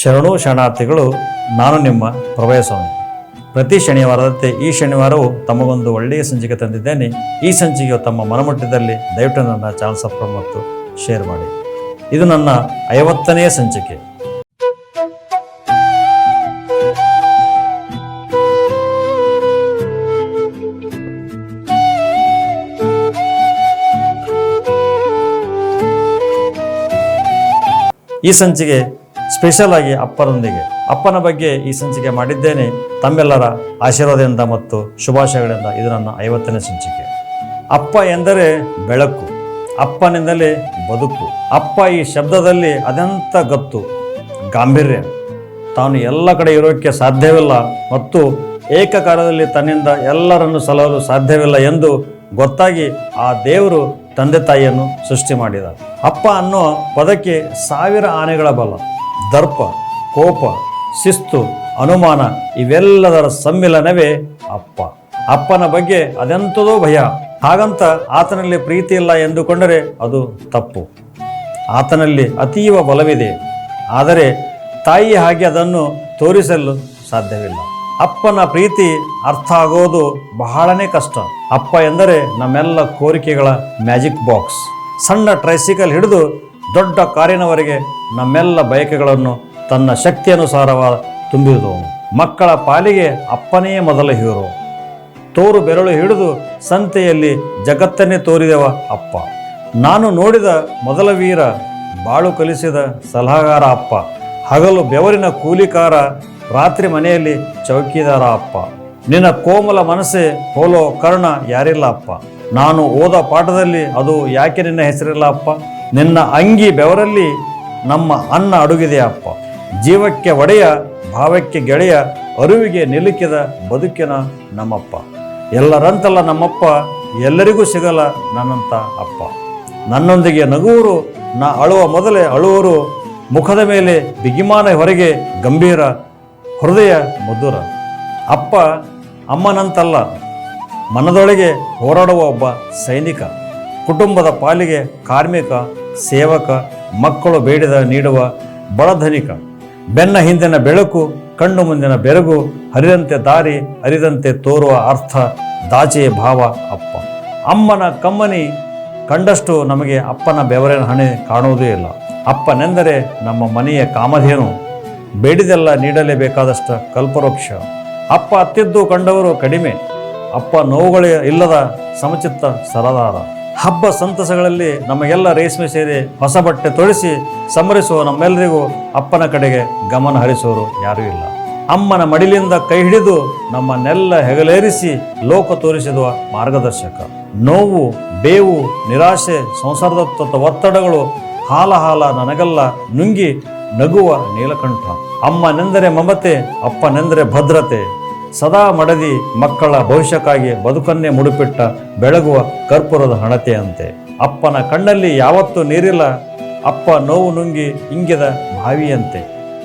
ಶರಣು ಶರಣಾರ್ಥಿಗಳು, ನಾನು ನಿಮ್ಮ ಪ್ರಭಯ ಸ್ವಾಮಿ. ಪ್ರತಿ ಶನಿವಾರದಂತೆ ಈ ಶನಿವಾರವೂ ತಮಗೊಂದು ಒಳ್ಳೆಯ ಸಂಚಿಕೆ ತಂದಿದ್ದೇನೆ. ಈ ಸಂಚಿಕೆಯು ತಮ್ಮ ಮನಮಟ್ಟದಲ್ಲಿ ದಯವಿಟ್ಟು ನನ್ನ ಚಾನಲ್ ಸಬ್ಸ್ಕ್ರೈಬ್ ಮತ್ತು ಶೇರ್ ಮಾಡಿ. ಇದು ನನ್ನ ಐವತ್ತನೆಯ ಸಂಚಿಕೆ. ಈ ಸಂಚಿಕೆ ಸ್ಪೆಷಲ್ ಆಗಿ ಅಪ್ಪನೊಂದಿಗೆ. ಅಪ್ಪನ ಬಗ್ಗೆ ಈ ಸಂಚಿಕೆ ಮಾಡಿದ್ದೇನೆ. ತಮ್ಮೆಲ್ಲರ ಆಶೀರ್ವಾದದಿಂದ ಮತ್ತು ಶುಭಾಶಯಗಳಿಂದ ಇದು ನನ್ನ ಐವತ್ತನೇ ಸಂಚಿಕೆ. ಅಪ್ಪ ಎಂದರೆ ಬೆಳಕು, ಅಪ್ಪನಿಂದಲೇ ಬದುಕು. ಅಪ್ಪ ಈ ಶಬ್ದದಲ್ಲಿ ಅದೆಂತ ಗತ್ತು, ಗಾಂಭೀರ್ಯ. ತಾನು ಎಲ್ಲ ಕಡೆ ಇರೋಕ್ಕೆ ಸಾಧ್ಯವಿಲ್ಲ ಮತ್ತು ಏಕಕಾಲದಲ್ಲಿ ತನ್ನಿಂದ ಎಲ್ಲರನ್ನು ಸಲಹಲು ಸಾಧ್ಯವಿಲ್ಲ ಎಂದು ಗೊತ್ತಾಗಿ ಆ ದೇವರು ತಂದೆ ತಾಯಿಯನ್ನು ಸೃಷ್ಟಿ ಮಾಡಿದ. ಅಪ್ಪ ಅನ್ನೋ ಪದಕ್ಕೆ ಸಾವಿರ ಆನೆಗಳ ಬಲ. ದರ್ಪ, ಕೋಪ, ಶಿಸ್ತು, ಅನುಮಾನ ಇವೆಲ್ಲದರ ಸಮ್ಮಿಲನವೇ ಅಪ್ಪ. ಅಪ್ಪನ ಬಗ್ಗೆ ಅದೆಂಥದೋ ಭಯ. ಹಾಗಂತ ಆತನಲ್ಲಿ ಪ್ರೀತಿ ಇಲ್ಲ ಎಂದುಕೊಂಡರೆ ಅದು ತಪ್ಪು. ಆತನಲ್ಲಿ ಅತೀವ ಬಲವಿದೆ. ಆದರೆ ತಾಯಿ ಹಾಗೆ ಅದನ್ನು ತೋರಿಸಲು ಸಾಧ್ಯವಿಲ್ಲ. ಅಪ್ಪನ ಪ್ರೀತಿ ಅರ್ಥ ಆಗೋದು ಬಹಳನೇ ಕಷ್ಟ. ಅಪ್ಪ ಎಂದರೆ ನಮ್ಮೆಲ್ಲ ಕೋರಿಕೆಗಳ ಮ್ಯಾಜಿಕ್ ಬಾಕ್ಸ್. ಸಣ್ಣ ಟ್ರೈಸಿಕಲ್ ಹಿಡಿದು ದೊಡ್ಡ ಕಾರಿನವರೆಗೆ ನಮ್ಮೆಲ್ಲ ಬಯಕೆಗಳನ್ನು ತನ್ನ ಶಕ್ತಿಯನುಸಾರವ ತುಂಬಿದವನು. ಮಕ್ಕಳ ಪಾಲಿಗೆ ಅಪ್ಪನೇ ಮೊದಲ ಹೀರೋ. ತೋರು ಬೆರಳು ಹಿಡಿದು ಸಂತೆಯಲ್ಲಿ ಜಗತ್ತನ್ನೇ ತೋರಿದವ ಅಪ್ಪ. ನಾನು ನೋಡಿದ ಮೊದಲ ವೀರ, ಬಾಳು ಕಲಿಸಿದ ಸಲಹಾಗಾರ ಅಪ್ಪ. ಹಗಲು ಬೆವರಿನ ಕೂಲಿಕಾರ ರಾತ್ರಿ ಮನೆಯಲ್ಲಿ ಚೌಕಿದಾರ ಅಪ್ಪ. ನಿನ್ನ ಕೋಮಲ ಮನಸ್ಸೆ ಹೋಲೋ ಕರ್ಣ ಯಾರಿಲ್ಲ ಅಪ್ಪ. ನಾನು ಓದ ಪಾಠದಲ್ಲಿ ಅದು ಯಾಕೆ ನಿನ್ನ ಹೆಸರಿಲ್ಲ ಅಪ್ಪ? ನಿನ್ನ ಅಂಗಿ ಬೆವರಲ್ಲಿ ನಮ್ಮ ಅನ್ನ ಅಡುಗಿದೆ ಅಪ್ಪ. ಜೀವಕ್ಕೆ ಒಡೆಯ, ಭಾವಕ್ಕೆ ಗೆಳೆಯ, ಅರಿವಿಗೆ ನಿಲುಕಿದ ಬದುಕಿನ ನಮ್ಮಪ್ಪ. ಎಲ್ಲರಂತಲ್ಲ ನಮ್ಮಪ್ಪ, ಎಲ್ಲರಿಗೂ ಸಿಗಲ್ಲ ನನ್ನಂತ ಅಪ್ಪ. ನನ್ನೊಂದಿಗೆ ನಗುವರು, ನಾ ಅಳುವ ಮೊದಲೇ ಅಳುವರು, ಮುಖದ ಮೇಲೆ ಬಿಗಿಮಾನ ಹೊರಗೆ ಗಂಭೀರ, ಹೃದಯ ಮಧುರ. ಅಪ್ಪ ಅಮ್ಮನಂತಲ್ಲ, ಮನದೊಳಗೆ ಹೋರಾಡುವ ಒಬ್ಬ ಸೈನಿಕ. ಕುಟುಂಬದ ಪಾಲಿಗೆ ಕಾರ್ಮಿಕ, ಸೇವಕ, ಮಕ್ಕಳು ಬೇಡಿದ ನೀಡುವ ಬಡಧನಿಕ ಬೆನ್ನ ಹಿಂದಿನ ಬೆಳಕು, ಕಣ್ಣು ಮುಂದಿನ ಬೆರಗು, ಹರಿದಂತೆ ದಾರಿ, ಹರಿದಂತೆ ತೋರುವ ಅರ್ಥ ದಾಚೆಯ ಭಾವ, ಅಪ್ಪ. ಅಮ್ಮನ ಕಮ್ಮನಿ ಕಂಡಷ್ಟು ನಮಗೆ ಅಪ್ಪನ ಬೆವರಿನ ಹಣೆ ಕಾಣುವುದೇ ಇಲ್ಲ. ಅಪ್ಪನೆಂದರೆ ನಮ್ಮ ಮನೆಯ ಕಾಮಧೇನು. ಬೇಡಿದೆಲ್ಲ ನೀಡಲೇಬೇಕಾದಷ್ಟು ಕಲ್ಪವೃಕ್ಷ. ಅಪ್ಪ ಅತ್ತಿದ್ದು ಕಂಡವರು ಕಡಿಮೆ. ಅಪ್ಪ ನೋವುಗಳೇ ಇಲ್ಲದ ಸಮಚಿತ್ತ ಸರದಾರ. ಹಬ್ಬ ಸಂತಸಗಳಲ್ಲಿ ನಮಗೆಲ್ಲ ರೇಷ್ಮೆ ಸೇರಿ ಹೊಸ ಬಟ್ಟೆ ತೊಡಿಸಿ ಸಂಭರಿಸುವ ನಮ್ಮೆಲ್ಲರಿಗೂ ಅಪ್ಪನ ಕಡೆಗೆ ಗಮನ ಹರಿಸೋರು ಯಾರೂ ಇಲ್ಲ. ಅಮ್ಮನ ಮಡಿಲಿಂದ ಕೈ ಹಿಡಿದು ನಮ್ಮನ್ನೆಲ್ಲ ಹೆಗಲೇರಿಸಿ ಲೋಕ ತೋರಿಸಿದ ಮಾರ್ಗದರ್ಶಕ. ನೋವು, ಬೇವು, ನಿರಾಶೆ ಸಂಸಾರದತ್ತ ಒತ್ತಡಗಳು ಹಾಲ ಹಾಲ ನನಗೆಲ್ಲ ನುಂಗಿ ನಗುವ ನೀಲಕಂಠ. ಅಮ್ಮನೆಂದರೆ ಮಮತೆ, ಅಪ್ಪನೆಂದರೆ ಭದ್ರತೆ. ಸದಾ ಮಡದಿ ಮಕ್ಕಳ ಭವಿಷ್ಯಕ್ಕಾಗಿ ಬದುಕನ್ನೇ ಮುಡುಪಿಟ್ಟ ಬೆಳಗುವ ಕರ್ಪೂರದ ಹಣತೆಯಂತೆ. ಅಪ್ಪನ ಕಣ್ಣಲ್ಲಿ ಯಾವತ್ತೂ ನೀರಿಲ್ಲ, ಅಪ್ಪ ನೋವು ನುಂಗಿ ಇಂಗಿದ ಬಾವಿಯಂತೆ.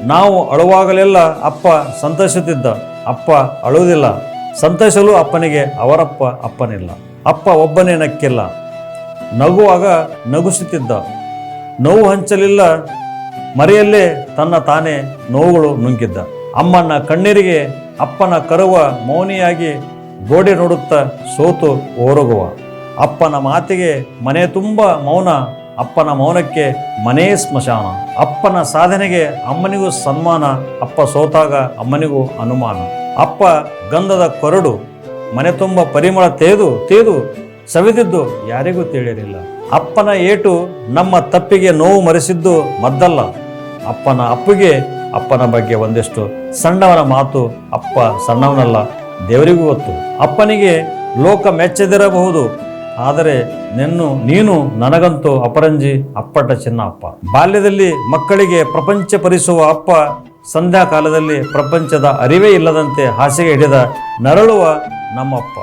ನಾವು ಅಳುವಾಗಲೆಲ್ಲ ಅಪ್ಪ ಸಂತೋಷಿಸುತ್ತಿದ್ದ ಅಪ್ಪ ಅಳುವುದಿಲ್ಲ. ಸಂತೋಷಲು ಅಪ್ಪನಿಗೆ ಅವರಪ್ಪ ಅಪ್ಪನಿಲ್ಲ. ಅಪ್ಪ ಒಬ್ಬನೇ ನಕ್ಕಿಲ್ಲ. ನಗುವಾಗ ನಗುಸುತ್ತಿದ್ದ. ನೋವು ಹಂಚಲಿಲ್ಲ, ಮರೆಯಲ್ಲೇ ತನ್ನ ತಾನೇ ನೋವುಗಳು ನುಂಗಿದ್ದ. ಅಮ್ಮನ ಕಣ್ಣೀರಿಗೆ ಅಪ್ಪನ ಕರುವ ಮೌನಿಯಾಗಿ ಗೋಡೆ ನೋಡುತ್ತಾ ಸೋತು ಓರಗುವ. ಅಪ್ಪನ ಮಾತಿಗೆ ಮನೆ ತುಂಬ ಮೌನ, ಅಪ್ಪನ ಮೌನಕ್ಕೆ ಮನೇ ಸ್ಮಶಾನ. ಅಪ್ಪನ ಸಾಧನೆಗೆ ಅಮ್ಮನಿಗೂ ಸನ್ಮಾನ, ಅಪ್ಪ ಸೋತಾಗ ಅಮ್ಮನಿಗೂ ಅನುಮಾನ. ಅಪ್ಪ ಗಂಧದ ಕೊರಡು, ಮನೆ ತುಂಬ ಪರಿಮಳ ತೇದು ತೇದು, ಸವಿದಿದ್ದು ಯಾರಿಗೂ ತಿಳಿಯಲಿಲ್ಲ. ಅಪ್ಪನ ಏಟು ನಮ್ಮ ತಪ್ಪಿಗೆ ನೋವು ಮರೆಸಿದ್ದು ಮದ್ದಲ್ಲ. ಅಪ್ಪನ ಅಪ್ಪಿಗೆ ಅಪ್ಪನ ಬಗ್ಗೆ ಒಂದಿಷ್ಟು ಸಣ್ಣವನ ಮಾತು ಅಪ್ಪ ಸಣ್ಣವನಲ್ಲ, ದೇವರಿಗೂ ಗೊತ್ತು. ಅಪ್ಪನಿಗೆ ಲೋಕ ಮೆಚ್ಚದಿರಬಹುದು, ಆದರೆ ನಿನ್ನು, ನೀನು ನನಗಂತೂ ಅಪರಂಜಿ, ಅಪ್ಪಟ ಚಿನ್ನ ಅಪ್ಪ ಬಾಲ್ಯದಲ್ಲಿ ಮಕ್ಕಳಿಗೆ ಪ್ರಪಂಚ ಪರಿಸುವ ಅಪ್ಪ ಸಂಧ್ಯಾ ಕಾಲದಲ್ಲಿ ಪ್ರಪಂಚದ ಅರಿವೇ ಇಲ್ಲದಂತೆ ಹಾಸಿಗೆ ಹಿಡಿದ ನರಳುವ ನಮ್ಮಪ್ಪ.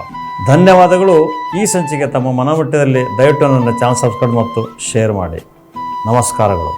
ಧನ್ಯವಾದಗಳು. ಈ ಸಂಚಿಕೆ ತಮ್ಮ ಮನಮಟ್ಟದಲ್ಲಿ ದಯವಿಟ್ಟು ನನ್ನ ಚಾನಲ್ ಸಬ್ಸ್ಕ್ರೈಬ್ ಮತ್ತು ಶೇರ್ ಮಾಡಿ. ನಮಸ್ಕಾರಗಳು.